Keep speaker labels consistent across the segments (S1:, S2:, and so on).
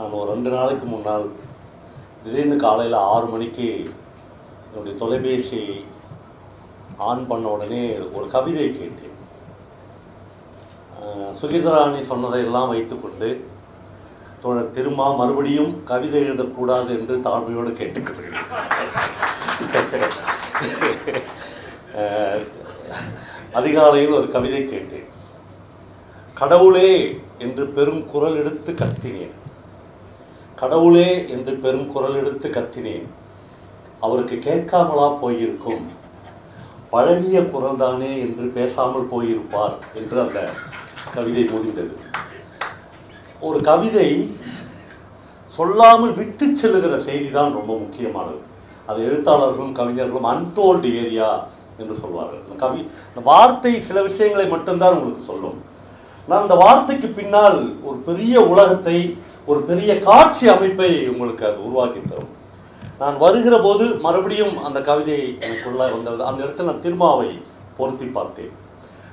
S1: நான் ஒரு ரெண்டு நாளைக்கு முன்னால் திடீர்னு காலையில் ஆறு மணிக்கு என்னுடைய தொலைபேசி ஆன் பண்ண உடனே ஒரு கவிதை கேட்டேன். அஹ், சுகீதராணி சொன்னதையெல்லாம் வைத்துக்கொண்டு தோழர் திருமா மறுபடியும் கவிதை எழுதக்கூடாது என்று தாழ்மையோடு கேட்டுக்கொள்கிறேன். அதிகாலையில் ஒரு கவிதை கேட்டேன். கடவுளே என்று பெரும் குரல் எடுத்து கத்தினேன். கடவுளே என்று பெரும் குரல் எடுத்து கத்தினேன். அவருக்கு கேட்காமலா போயிருக்கும். பழகிய குரல்தானே என்று பேசாமல் போயிருப்பார் என்று அந்த கவிதை முடிந்தது ஒரு கவிதை சொல்லாமல் விட்டு செல்லுகிற செய்தி தான் ரொம்ப முக்கியமானது. அது எழுத்தாளர்களும் கவிஞர்களும் அன்டோல்டு ஏரியா என்று சொல்வார்கள். அந்த கவி அந்த வார்த்தை சில விஷயங்களை மட்டும்தான் உங்களுக்கு சொல்லும். ஆனால் அந்த வார்த்தைக்கு பின்னால் ஒரு பெரிய உலகத்தை ஒரு பெரிய காட்சி அமைப்பை உங்களுக்கு அது உருவாக்கி தரும். நான் வருகிற போது மறுபடியும் அந்த கவிதை எனக்குள்ள வந்தது. அந்த இடத்துல நான் திருமாவை பொருத்தி பார்த்தேன்.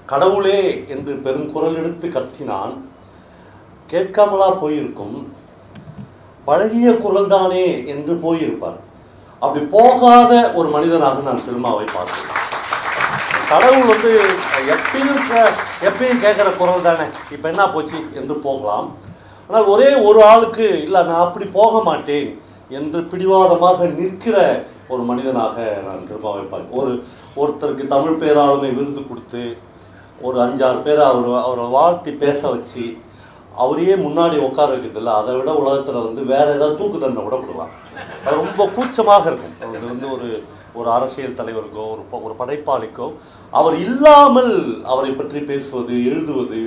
S1: கடவுளே என்று பெரும் குரல் எடுத்து கத்தினான். கேட்காமலா போயிருக்கும். பழகிய குரல்தானே என்று போயிருப்பார். அப்படி போகாத ஒரு மனிதனாக நான் திருமாவை பார்த்தேன். கடவுள் வந்து எப்பயும் எப்பயும் கேட்குற குரல் தானே இப்போ என்ன போச்சு? என்று போகலாம். ஆனால் ஒரே ஒரு ஆளுக்கு இல்லை நான் அப்படி போக மாட்டேன் என்று பிடிவாதமாக நிற்கிற ஒரு மனிதனாக நான் கிருபாவை பார்க்க ஒரு ஒருத்தருக்கு தமிழ் பேராளுமை விருந்து கொடுத்து ஒரு அஞ்சாறு பேரை அவர் அவரை வாழ்த்தி பேச வச்சு அவரையே முன்னாடி உட்கார வைக்கிறதில்ல அதை விட உலகத்தில் வந்து வேற ஏதாவது தூக்கு தண்டனை கூட அது ரொம்ப கூச்சமாக இருக்கும். அது வந்து ஒரு ஒரு அரசியல் தலைவருக்கோ ஒரு ஒரு படைப்பாளிக்கோ அவர் இல்லாமல் அவரை பற்றி பேசுவது எழுதுவது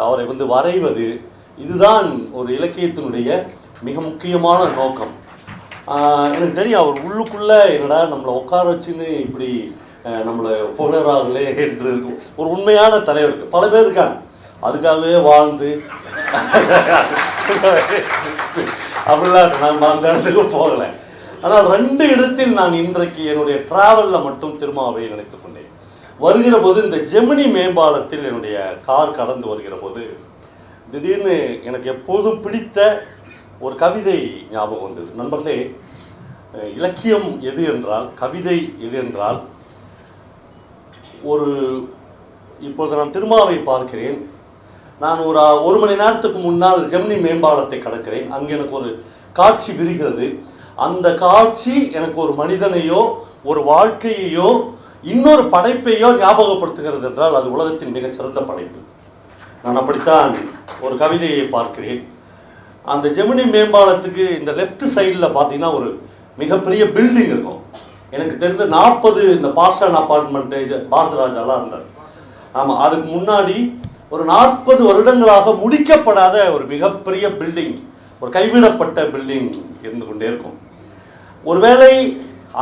S1: அவரை வந்து வரைவது இதுதான் ஒரு இலக்கியத்தினுடைய மிக முக்கியமான நோக்கம். எனக்கு தெரியும் அவர் உள்ளுக்குள்ளே என்னடா நம்மளை உட்கார வச்சுன்னு இப்படி நம்மளை புகழறாங்களே என்று இருக்கும். ஒரு உண்மையான தலைவர் பல பேர் இருக்காங்க. அதுக்காகவே வாழ்ந்து அப்படிலாம் நான் அந்த இடத்துக்கு போகலை. ஆனால் ரெண்டு இடத்தில் நான் இன்றைக்கு என்னுடைய ட்ராவலில் மட்டும் திருமாவை நினைத்து கொண்டேன். வருகிற போது இந்த ஜெமினி மேம்பாலத்தில் என்னுடைய கார் கடந்து வருகிற போது திடீர்னு எனக்கு எப்போதும் பிடித்த ஒரு கவிதை ஞாபகம் வந்தது. நண்பர்களே இலக்கியம் எது என்றால் கவிதை எது என்றால் ஒரு இப்பொழுது நான் திருமாவை பார்க்கிறேன். நான் ஒரு ஒரு மணி நேரத்துக்கு முன்னால் ஜெமினி மேம்பாலத்தை கடக்கிறேன். அங்கே எனக்கு ஒரு காட்சி விரிகிறது. அந்த காட்சி எனக்கு ஒரு மனிதனையோ ஒரு வாழ்க்கையையோ இன்னொரு படைப்பையோ ஞாபகப்படுத்துகிறது என்றால் அது உலகத்தின் மிகச்சிறந்த படைப்பு. நான் அப்படித்தான் ஒரு கவிதையை பார்க்கிறேன். அந்த ஜெமினி மேம்பாலத்துக்கு இந்த லெஃப்ட் சைடில் பார்த்தீங்கன்னா ஒரு மிகப்பெரிய பில்டிங் இருக்கும். எனக்கு தெரிஞ்ச நாற்பது இந்த பார்சன் அப்பார்ட்மெண்ட்டு பாரதராஜாலாம் இருந்தார். ஆமாம் அதுக்கு முன்னாடி ஒரு நாற்பது வருடங்களாக முடிக்கப்படாத ஒரு மிகப்பெரிய பில்டிங் ஒரு கைவிடப்பட்ட பில்டிங் இருந்து கொண்டே இருக்கும். ஒருவேளை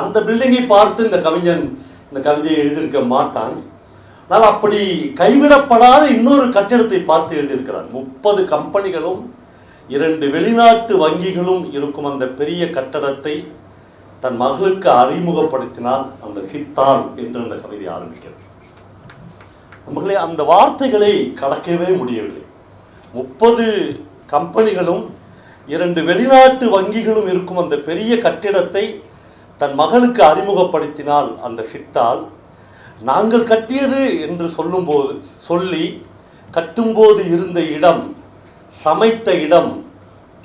S1: அந்த பில்டிங்கை பார்த்து இந்த கவிஞன் இந்த கவிதையை எழுதியிருக்க மாட்டான். ஆனால் அப்படி கைவிடப்படாத இன்னொரு கட்டிடத்தை பார்த்து எழுதியிருக்கிறார். முப்பது கம்பெனிகளும் இரண்டு வெளிநாட்டு வங்கிகளும் இருக்கும் அந்த பெரிய கட்டடத்தை தன் மகளுக்கு அறிமுகப்படுத்தினால் அந்த சித்தாள் என்று அந்த கவிதை ஆரம்பிக்கிறது. நம்மளே அந்த வார்த்தைகளை கடக்கவே முடியவில்லை. முப்பது கம்பெனிகளும் இரண்டு வெளிநாட்டு வங்கிகளும் இருக்கும் அந்த பெரிய கட்டிடத்தை தன் மகளுக்கு அறிமுகப்படுத்தினால் அந்த சித்தால் நாங்கள் கட்டியது என்று சொல்லும்போது சொல்லி கட்டும்போது இருந்த இடம் சமைத்த இடம்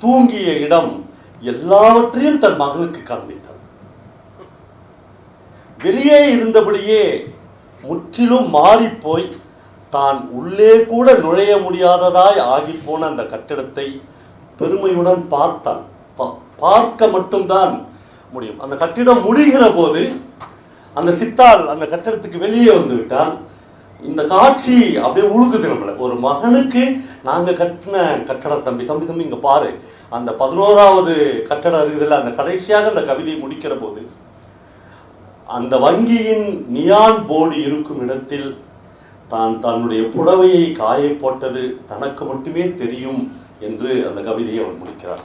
S1: தூங்கிய இடம் எல்லாவற்றையும் தன் மகளுக்கு காண்பித்தார் வெளியே இருந்தபடியே முற்றிலும் மாறிப்போய் தான் உள்ளே கூட நுழைய முடியாததாய் ஆகிப்போன அந்த கட்டிடத்தை பெருமையுடன் பார்த்தான் பார்க்க மட்டும்தான் முடியும். அந்த கட்டிடம் முடிகிற போது அந்த சித்தால் அந்த கட்டடத்துக்கு வெளியே வந்து விட்டால் இந்த காட்சி அப்படியே உழுக்குது நம்மளை. ஒரு மகனுக்கு நாங்கள் கட்டின கட்டடம் தம்பி தம்பி தம்பி இங்கே பாரு. அந்த பதினோராவது கட்டடம் இருக்குதுல்ல அந்த கடைசியாக அந்த கவிதை முடிக்கிற போது அந்த வங்கியின் நியான் போர்டு இருக்கும் இடத்தில் தான் தன்னுடைய புடவையை காய போட்டது தனக்கு மட்டுமே தெரியும் என்று அந்த கவிதையை அவர் முடிக்கிறார்.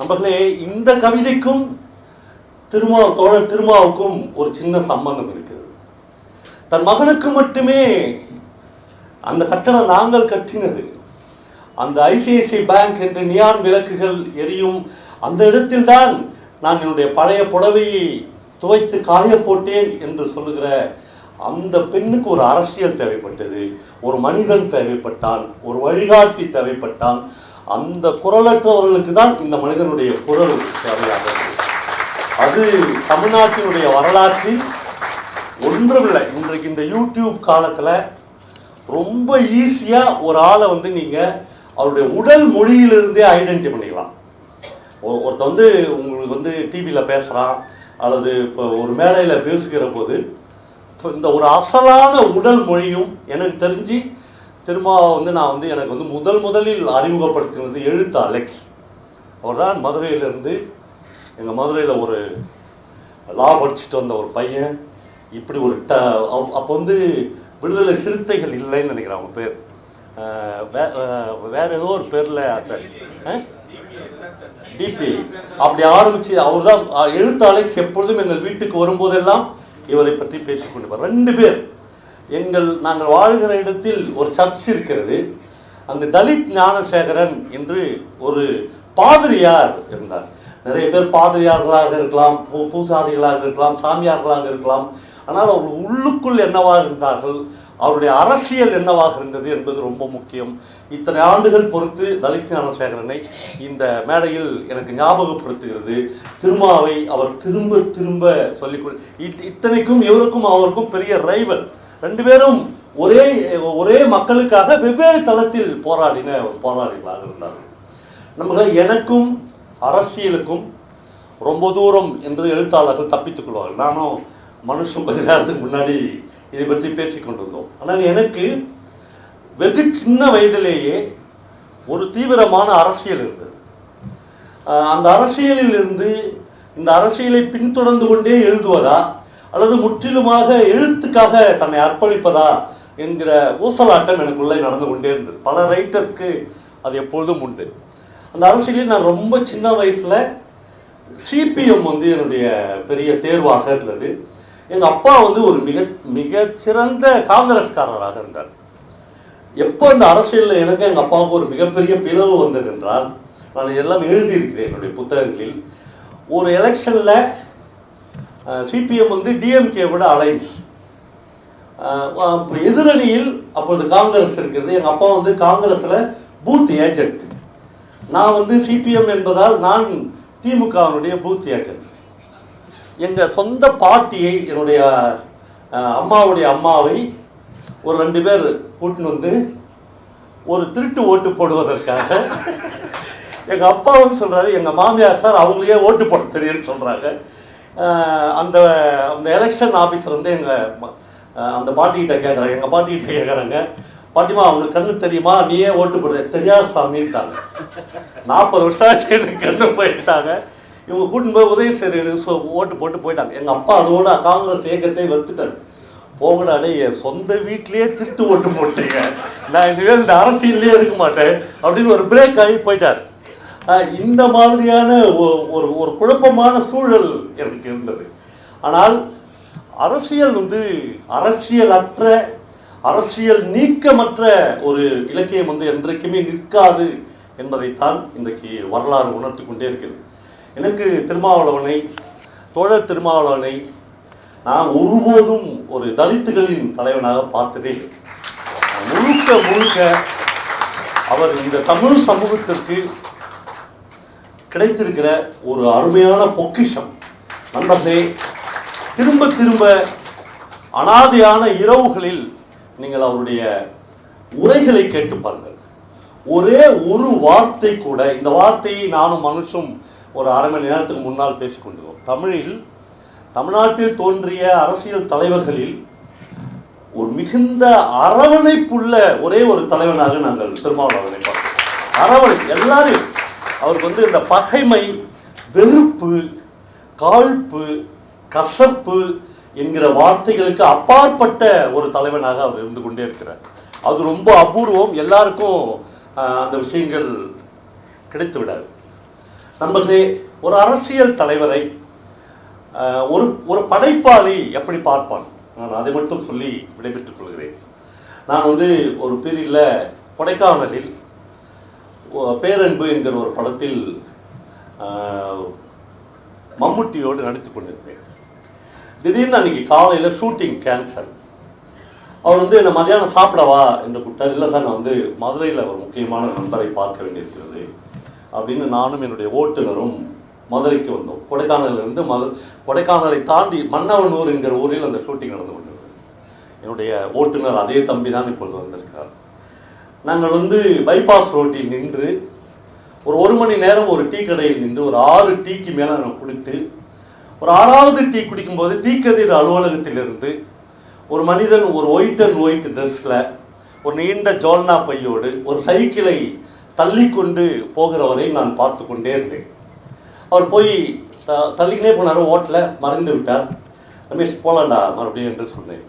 S1: நம்மளே இந்த கவிதைக்கும் திருமா தோழர் திருமாவுக்கும் ஒரு சின்ன சம்பந்தம் இருக்கிறது. தன் மகனுக்கு மட்டுமே அந்த கட்டணம் நாங்கள் கட்டினது. அந்த ஐசிஐசிஐ பேங்க் என்று நியான் விளக்குகள் எரியும் அந்த இடத்தில்தான் நான் என்னுடைய பழைய புடவையை துவைத்து காய போட்டேன் என்று சொல்லுகிற அந்த பெண்ணுக்கு ஒரு அரசியல் தேவைப்பட்டது. ஒரு மனிதன் தேவைப்பட்டான் ஒரு வழிகாட்டி தேவைப்பட்டான். அந்த குரலற்றவர்களுக்கு தான் இந்த மனிதனுடைய குரல் தேவையாகும் அது தமிழ்நாட்டினுடைய வரலாற்றில் ஒன்றுமில்லை. இன்றைக்கு இந்த யூடியூப் காலத்தில் ரொம்ப ஈஸியாக ஒரு ஆளை வந்து நீங்கள் அவருடைய உடல் மொழியிலிருந்தே ஐடென்டி பண்ணிக்கலாம். ஒ- ஒருத்தன் வந்து உங்களுக்கு வந்து டிவியில் பேசுகிறான் அல்லது இப்போ ஒரு மேடையில் பேசுகிற போது இப்போ இந்த ஒரு அசலான உடல் மொழியும் எனக்கு தெரிஞ்சு திரும்ப வந்து நான் வந்து எனக்கு வந்து முதல் முதலில் அறிமுகப்படுத்தினது எழுத்து அலெக்ஸ் அவர் தான் மதுரையிலேருந்து எங்கள் மதுரையில் ஒரு லா படிச்சுட்டு வந்த ஒரு பையன் இப்படி ஒரு ட அப்போ வந்து விடுதலை சிறுத்தைகள் இல்லைன்னு நினைக்கிறேன் அவங்க பேர். வே- அஹ் வேற ஏதோ ஒரு பேரில் டிபி அப்படி ஆரம்பிச்சு அவர் தான் எழுத்து எப்பொழுதும் எங்கள் வீட்டுக்கு வரும்போதெல்லாம் இவரை பற்றி பேசிக்கொண்டு ரெண்டு பேர். எங்கள் நாங்கள் வாழ்கிற இடத்தில் ஒரு சர்ச் இருக்கிறது. அங்கு தலித் ஞானசேகரன் என்று ஒரு பாதிரியார் இருந்தார். நிறைய பேர் பாதிரியார்களாக இருக்கலாம் பூ பூசாரிகளாக இருக்கலாம் சாமியார்களாக இருக்கலாம். ஆனால் அவர்கள் உள்ளுக்குள் என்னவாக இருந்தார்கள்? அவருடைய அரசியல் என்னவாக இருந்தது என்பது ரொம்ப முக்கியம். இத்தனை ஆண்டுகள் பொறுத்து தலித் ஞானசேகரனை இந்த மேடையில் எனக்கு ஞாபகப்படுத்துகிறது. திருமாவை அவர் திரும்ப திரும்ப சொல்லிக் இத்- இத்தனைக்கும் இவருக்கும் அவருக்கும் பெரிய ரைவல் ரெண்டு பேரும் ஒரே ஒரே மக்களுக்காக வெவ்வேறு தளத்தில் போராடின போராடிகளாக இருந்தார்கள். நமக்கு எனக்கும் அரசியலுக்கும் ரொம்ப தூரம் என்று எழுத்தாளர்கள் தப்பித்துக் கொள்வார்கள். நானும் மனுஷன் கொஞ்ச நேரத்துக்கு முன்னாடி இதை பற்றி பேசி கொண்டிருந்தோம். ஆனால் எனக்கு வெகு சின்ன வயதிலேயே ஒரு தீவிரமான அரசியல் இருந்தது. அந்த அரசியலில் இருந்து இந்த அரசியலை பின்தொடர்ந்து கொண்டே எழுதுவதா அல்லது முற்றிலுமாக எழுத்துக்காக தன்னை அர்ப்பணிப்பதா என்கிற ஊசலாட்டம் எனக்குள்ளே நடந்து கொண்டே இருந்தது. பல ரைட்டர்ஸ்க்கு அது எப்பொழுதும் உண்டு. அந்த அரசியலில் நான் ரொம்ப சின்ன வயசில் சிபிஎம் வந்து என்னுடைய பெரிய தேர்வாக இருந்தது. எங்கள் அப்பா வந்து ஒரு மிக மிகச்சிறந்த காங்கிரஸ்காரராக இருந்தார். எப்போ இந்த அரசியலில் எனக்கு எங்கள் அப்பாவுக்கு ஒரு மிகப்பெரிய பிளவு வந்தது என்றால் நான் எல்லாம் எழுதியிருக்கிறேன் என்னுடைய புத்தகங்களில். ஒரு எலெக்ஷனில் சிபிஎம் வந்து டிஎம்கே விட அலைன்ஸ். எதிரணியில் அப்பொழுது காங்கிரஸ் இருக்கிறது. எங்கள் அப்பா வந்து காங்கிரஸில் பூத் ஏஜென்ட். நான் வந்து சிபிஎம் என்பதால் நான் திமுகவினுடைய பூத் ஏஜென்ட் எங்கள் சொந்த பாட்டியை என்னுடைய அம்மாவுடைய அம்மாவை ஒரு ரெண்டு பேர் கூட்டின்னு வந்து ஒரு திருட்டு ஓட்டு போடுவதற்காக எங்கள் அப்பா வந்து சொல்கிறாரு எங்கள் மாமியார் சார் அவங்களையே ஓட்டு போட தெரியும்னு சொல்கிறாங்க அந்த அந்த எலெக்ஷன் ஆஃபீஸர் வந்து எங்கள் அந்த பாட்டிகிட்ட கேட்குறாங்க எங்கள் பாட்டிகிட்ட கேட்குறாங்க பாட்டிமா அவங்களுக்கு கண்ணு தெரியுமா? நீயே ஓட்டு போடுற. தெரியாது சாமின்ட்டாங்க நாற்பது வருஷம் ஆச்சு எனக்கு கண்ணு போயிட்டாங்க. இவங்க கூட்டின்னு போய் உதவி செய்ய ஓட்டு போட்டு போயிட்டாங்க. எங்கள் அப்பா அதோட காங்கிரஸ் இயக்கத்தை வெறுத்துட்டார். போங்கடா என் சொந்த வீட்லயே திருட்டு ஓட்டு போட்டீங்க. நான் இனிமேல் இந்த அரசியல்லே இருக்க மாட்டேன். அப்படின்னு ஒரு பிரேக் ஆகி போயிட்டார். இந்த மாதிரியான ஒ- ஒரு ஒரு குழப்பமான சூழல் எனக்கு இருந்தது. ஆனால் அரசியல் வந்து அரசியலற்ற அரசியல் நீக்கமற்ற ஒரு இலக்கியம் வந்து என்றைக்குமே நிற்காது என்பதைத்தான் இன்றைக்கு வரலாறு உணர்த்தி கொண்டே இருக்கிறது. எனக்கு திருமாவளவனை தோழர் திருமாவளவனை நான் ஒருபோதும் ஒரு தலித்துகளின் தலைவனாக பார்த்ததே இல்லை. முழுக்க முழுக்க அவர் இந்த தமிழ் சமூகத்திற்கு கிடைத்திருக்கிற ஒரு அருமையான பொக்கிஷம். நண்பர்களே திரும்ப திரும்ப அனாதையான இரவுகளில் நீங்கள் அவருடைய உரைகளை கேட்டு பாருங்கள். ஒரே ஒரு வார்த்தை கூட இந்த வார்த்தையை நானும் மனுஷும் ஒரு அரை மணி நேரத்துக்கு முன்னால் பேசிக்கொண்டிருக்கோம் தமிழில் தமிழ்நாட்டில் தோன்றிய அரசியல் தலைவர்களில் ஒரு மிகுந்த அரவணைப்புள்ள ஒரே ஒரு தலைவனாக நாங்கள் திருமாவளவனை பார்க்கிறோம் அரவணை எல்லாரும் அவருக்கு வந்து இந்த பகைமை வெறுப்பு காழ்ப்பு கசப்பு என்கிற வார்த்தைகளுக்கு அப்பாற்பட்ட ஒரு தலைவனாக அவர் இருந்து கொண்டே இருக்கிறார். அது ரொம்ப அபூர்வம். எல்லாருக்கும் அந்த விஷயங்கள் கிடைத்து விடாது நண்பர்களே ஒரு அரசியல் தலைவரை ஒரு ஒரு படைப்பாளி எப்படி பார்ப்பான்? நான் அதை மட்டும் சொல்லி விடைபெற்றுக் கொள்கிறேன். நான் வந்து ஒரு பீரியடில் கொடைக்கானலில் பேரன்பு என்கிற ஒரு படத்தில் மம்முட்டியோடு நடித்து கொண்டிருப்பேன் திடீர்னு அன்னைக்கு காலையில் ஷூட்டிங் கேன்சல் அவர் வந்து என்னை மதியானம் சாப்பிடவா? என்று கூப்பிட்டார். இல்லை சார் நான் வந்து மதுரையில் ஒரு முக்கியமான நண்பரை பார்க்க வேண்டியிருக்கிறது. அப்படின்னு நானும் என்னுடைய ஓட்டுநரும் மதுரைக்கு வந்தோம். கொடைக்கானலிருந்து மது கொடைக்கானலை தாண்டி மன்னவனூர் என்கிற ஊரில் அந்த ஷூட்டிங் நடந்து கொண்டது என்னுடைய ஓட்டுநர் அதே தம்பி தான் இப்பொழுது வந்திருக்கிறார். நாங்கள் வந்து பைபாஸ் ரோட்டில் நின்று ஒரு ஒரு மணி நேரம் ஒரு டீ கடையில் நின்று ஒரு ஆறு டீக்கு மேலே நாங்கள் கொடுத்து ஒரு ஆறாவது டீ குடிக்கும்போது தீக்கதிர் அலுவலகத்திலிருந்து ஒரு மனிதன் ஒரு ஒயிட் அண்ட் ஒயிட் ட்ரெஸ்ஸில் ஒரு நீண்ட ஜோல்னா பையோடு ஒரு சைக்கிளை தள்ளிக்கொண்டு போகிறவரை நான் பார்த்து கொண்டே இருந்தேன். அவர் போய் த தள்ளிக்கினே போனார் ஓட்டில் மறைந்து விட்டார். ரமேஷ் போகலாண்டா மறுபடியும் என்று சொன்னேன்.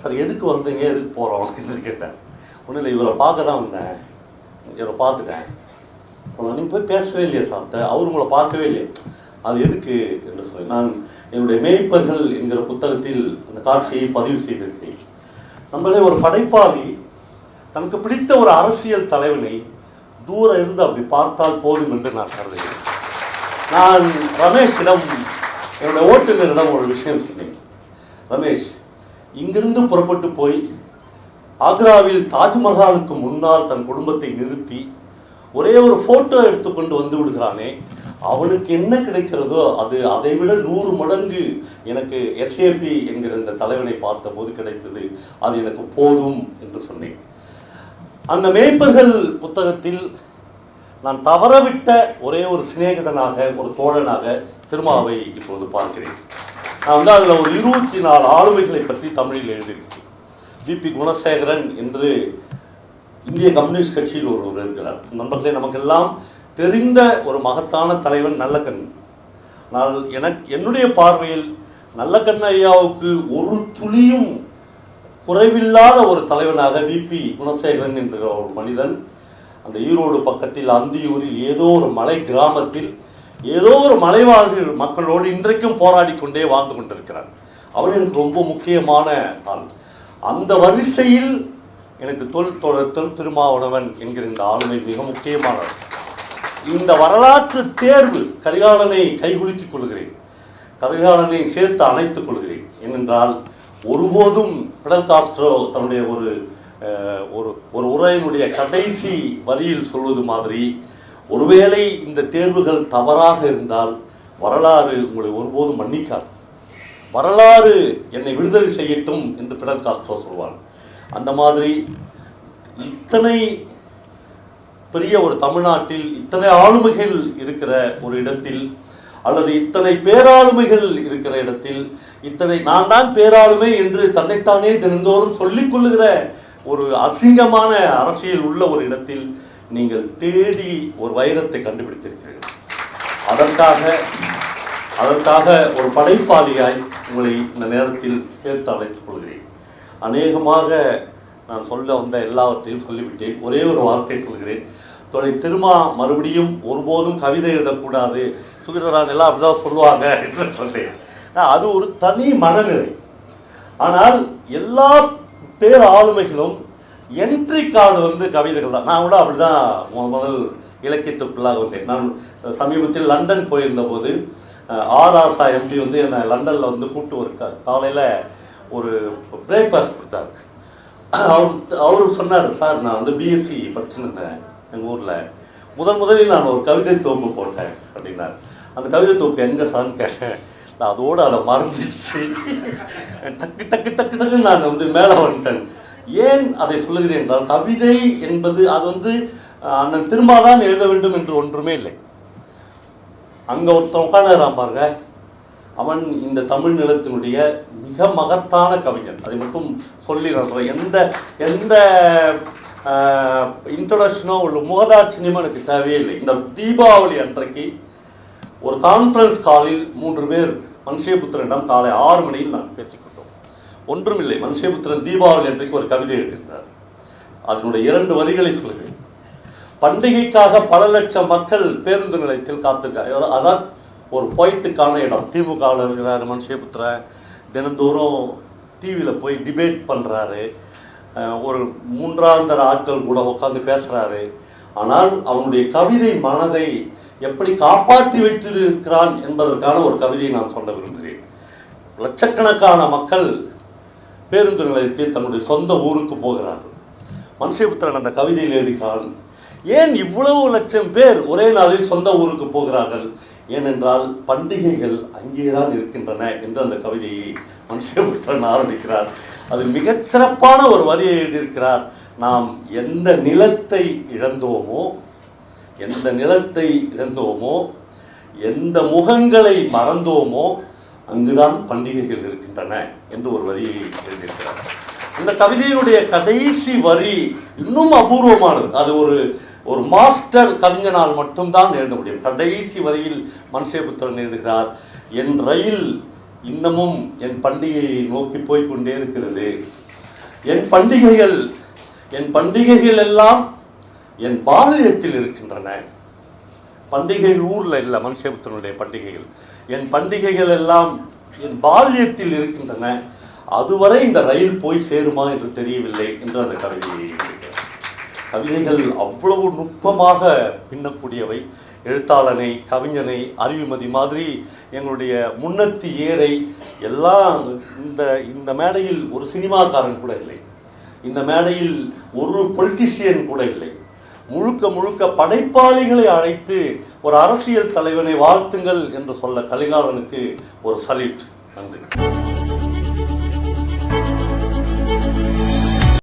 S1: சார் எதுக்கு வந்தீங்க? எதுக்கு போகிறோம் அப்படின்னு கேட்டேன். ஒன்றும் இல்லை இவரை பார்க்க தான் வந்தேன். இவரை பார்த்துட்டேன். நீங்கள் போய் பேசவே இல்லையே சாப்பிட்ட அவர் உங்களை பார்க்கவே இல்லையே? அது எதுக்கு என்று சொல்லி நான் என்னுடைய மேய்ப்பர்கள் என்கிற புத்தகத்தில் அந்த காட்சியை பதிவு செய்திருக்கிறேன். நம்மளே ஒரு படைப்பாளி தனக்கு பிடித்த ஒரு அரசியல் தலைவனை தூரம் இருந்து அப்படி பார்த்தால் போதும் என்று நான் கருதுகிறேன். நான் ரமேஷிடம் என்னுடைய ஓட்டுநரிடம் ஒரு விஷயம் சொன்னேன். ரமேஷ் இங்கிருந்து புறப்பட்டு போய் ஆக்ராவில் தாஜ்மஹாலுக்கு முன்னால் தன் குடும்பத்தை நிறுத்தி ஒரே ஒரு ஃபோட்டோ எடுத்துக்கொண்டு வந்து விடுகிறானே அவனுக்கு என்ன கிடைக்கிறதோ அது அதை விட நூறு மடங்கு எனக்கு எஸ்ஏபி என்கிற இந்த தலைவனை பார்த்தபோது கிடைத்தது. அது எனக்கு போதும் என்று சொன்னேன். அந்த மேய்ப்பர்கள் புத்தகத்தில் நான் தவறவிட்ட ஒரே ஒரு சிநேகிதனாக ஒரு தோழனாக திருமாவை இப்பொழுது பார்க்கிறேன். நான் வந்து அதில் ஒரு இருபத்தி நாலு ஆளுமைகளை பற்றி தமிழில் எழுதியிருக்கேன். விபி குணசேகரன் என்று இந்திய கம்யூனிஸ்ட் கட்சியில் ஒருவர் இருக்கிறார். நண்பர்களே நமக்கெல்லாம் தெரிந்த ஒரு மகத்தான தலைவன் நல்லக்கண். நான் எனக்கு என்னுடைய பார்வையில் நல்லக்கண் ஐயாவுக்கு ஒரு துளியும் குறைவில்லாத ஒரு தலைவனாக விபி குணசேகரன் என்கிற ஒரு மனிதன் அந்த ஈரோடு பக்கத்தில் அந்தியூரில் ஏதோ ஒரு மலை கிராமத்தில் ஏதோ ஒரு மலைவாசி மக்களோடு இன்றைக்கும் போராடி கொண்டே வாழ்ந்து கொண்டிருக்கிறார் அவன் எனக்கு ரொம்ப முக்கியமான ஆள். அந்த வரிசையில் எனக்கு தொல் தொடர் தொல் திருமாவளவன் என்கிற இந்த ஆளுமை மிக முக்கியமானவர் இந்த வரலாற்று தேர்வு கரிகாலனை கைகுலுக்கிக் கொள்கிறேன். கரிகாலனை சேர்த்து அணைத்துக் கொள்கிறேன். ஏனென்றால் ஒருபோதும் பிடல் காஸ்ட்ரோ தன்னுடைய ஒரு ஒரு ஒரு உரையினுடைய கடைசி வரியில் சொல்வது மாதிரி ஒருவேளை இந்த தேர்வுகள் தவறாக இருந்தால் வரலாறு உங்களை ஒருபோதும் மன்னிக்காது. வரலாறு என்னை விடுதலை செய்யட்டும் என்று பிடல் காஸ்ட்ரோ சொல்வார் அந்த மாதிரி இத்தனை பெரிய ஒரு தமிழ்நாட்டில் இத்தனை ஆளுமைகள் இருக்கிற ஒரு இடத்தில் அல்லது இத்தனை பேராளுமைகள் இருக்கிற இடத்தில் இத்தனை நான் தான் பேராளுமை என்று தன்னைத்தானே தினந்தோறும் சொல்லிக் கொள்ளுகிற ஒரு அசிங்கமான அரசியல் உள்ள ஒரு இடத்தில் நீங்கள் தேடி ஒரு வைரத்தை கண்டுபிடித்திருக்கிறீர்கள். அதற்காக அதற்காக ஒரு படைப்பாளியாய் உங்களை இந்த நேரத்தில் சேர்த்து அழைத்துக் கொள்கிறேன். அநேகமாக நான் சொல்ல வந்த எல்லாவற்றையும் சொல்லிவிட்டேன். ஒரே ஒரு வார்த்தை சொல்கிறேன். தொலை திருமா மறுபடியும் ஒருபோதும் கவிதை எழுதக்கூடாது. சுகிதரான் எல்லாம் அப்படிதான் சொல்லுவாங்க என்று சொல்கிறேன் அது ஒரு தனி மனநிலை. ஆனால் எல்லா பேர் ஆளுமைகளும் என்ட்ரி கார்டு வந்து கவிதைகள் தான். நான் கூட அப்படிதான் தான் முதல் இலக்கியத்துக்குள்ளாக வந்தேன். நான் சமீபத்தில் லண்டன் போயிருந்த போது ஆர் ஆசா எம்பி வந்து என்னை லண்டனில் வந்து கூப்பிட்டு ஒரு காலையில் ஒரு பிரேக்ஃபாஸ்ட் கொடுத்தாரு. அவர் அவர் சொன்னார் சார் நான் வந்து பிஎஸ்சி படிச்சுருந்தேன் எங்கள் ஊரில். முதன் முதலில் நான் ஒரு கவிதை தொகுப்பு போட்டேன் அப்படின்னார். அந்த கவிதை தொகுப்பு எங்கே சார்னு கேட்டேன். நான் அதோடு அதை மறந்துச்சு. டக்கு டக்கு டக்கு டக்குன்னு நான் வந்து மேலே வந்துட்டேன். ஏன் அதை சொல்லுகிறேன் என்றால் கவிதை என்பது அது வந்து அஹ், அண்ணன் திரும்பாதான் எழுத வேண்டும் என்று ஒன்றுமே இல்லை. அங்கே ஒருத்தன் உட்காந்துறான் பாருங்க. அவன் இந்த தமிழ் நிலத்தினுடைய மிக மகத்தான கவிஞன். அதை மட்டும் சொல்லி நான் சொல்றேன். எந்த எந்த இன்ட்ரடக்ஷனோ உள்ள முகதாட்சியமோ எனக்கு தேவையே இல்லை. இந்த தீபாவளி அன்றைக்கு ஒரு கான்ஃபரன்ஸ் காலில் மூன்று பேர் மனுஷயபுத்திரனிடம் காலை ஆறு மணியில் நான் பேசிக்கொண்டோம். ஒன்றுமில்லை. மனுஷயபுத்திரன் தீபாவளி அன்றைக்கு ஒரு கவிதை எழுதியிருந்தார். அதனுடைய இரண்டு வரிகளை சொல்கிறேன் பண்டிகைக்காக பல லட்சம் மக்கள் பேருந்து நிலையத்தில் காத்திருக்காங்க. அதாவது- அதான் ஒரு பாயிண்ட்டுக்கான இடம். திமுகவில் இருக்கிறார் மனுஷபுத்திரன் தினந்தோறும் டிவியில் போய் டிபேட் பண்ணுறாரு ஒரு மூன்றாந்தர ஆட்கள் கூட உட்காந்து பேசுகிறாரு ஆனால் அவனுடைய கவிதை மனதை எப்படி காப்பாற்றி வைத்திருக்கிறான் என்பதற்கான ஒரு கவிதையை நான் சொல்ல விரும்புகிறேன். லட்சக்கணக்கான மக்கள் பேருந்து நிலையத்தில் தன்னுடைய சொந்த ஊருக்கு போகிறார்கள். மனுஷபுத்திரன் அந்த கவிதையில் எழுதுகிறான் ஏன் இவ்வளவு லட்சம் பேர் ஒரே நாளில் சொந்த ஊருக்கு போகிறார்கள்? ஏனென்றால் பண்டிகைகள் அங்கேதான் இருக்கின்றன என்று அந்த கவிதையை மனுஷபுத்திரன் ஆரம்பிக்கிறார். அது மிகச்சிறப்பான ஒரு வரியை எழுதியிருக்கிறார். நாம் எந்த நிலத்தை இழந்தோமோ எந்த நிலத்தை இழந்தோமோ எந்த முகங்களை மறந்தோமோ அங்குதான் பண்டிகைகள் இருக்கின்றன என்று ஒரு வரியை எழுதியிருக்கிறார். இந்த கவிதையினுடைய கடைசி வரி இன்னும் அபூர்வமானது. அது ஒரு ஒரு மாஸ்டர் கவிஞனால் மட்டும்தான் எழுத முடியும். கடைசி வரியில் மனுஷபுத்திரன் எழுதுகிறார் என் ரயில் இன்னமும் என் பண்டிகையை நோக்கி போய்கொண்டே இருக்கிறது. என் பண்டிகைகள் என் பண்டிகைகள் எல்லாம் என் பாலியத்தில் இருக்கின்றன. பண்டிகைகள் ஊரில் இல்லை மனுஷபுத்திரனுடைய பண்டிகைகள். என் பண்டிகைகள் எல்லாம் என் பால்யத்தில் இருக்கின்றன. அதுவரை இந்த ரயில் போய் சேருமா என்று தெரியவில்லை என்று அந்த கவிதை கவிதைகள் அவ்வளவு நுட்பமாக பின்னக்கூடியவை. எழுத்தாளனை கவிஞனை அறிவுமதி மாதிரி எங்களுடைய முன்னத்தி ஏரை எல்லாம் இந்த இந்த மேடையில் ஒரு சினிமாக்காரன் கூட இல்லை. இந்த மேடையில் ஒரு பொலிட்டிஷியன் கூட இல்லை. முழுக்க முழுக்க படைப்பாளிகளை அழைத்து ஒரு அரசியல் தலைவனை வாழ்த்துங்கள் என்று சொல்ல கலிகாலனுக்கு ஒரு சல்யூட் நன்றி.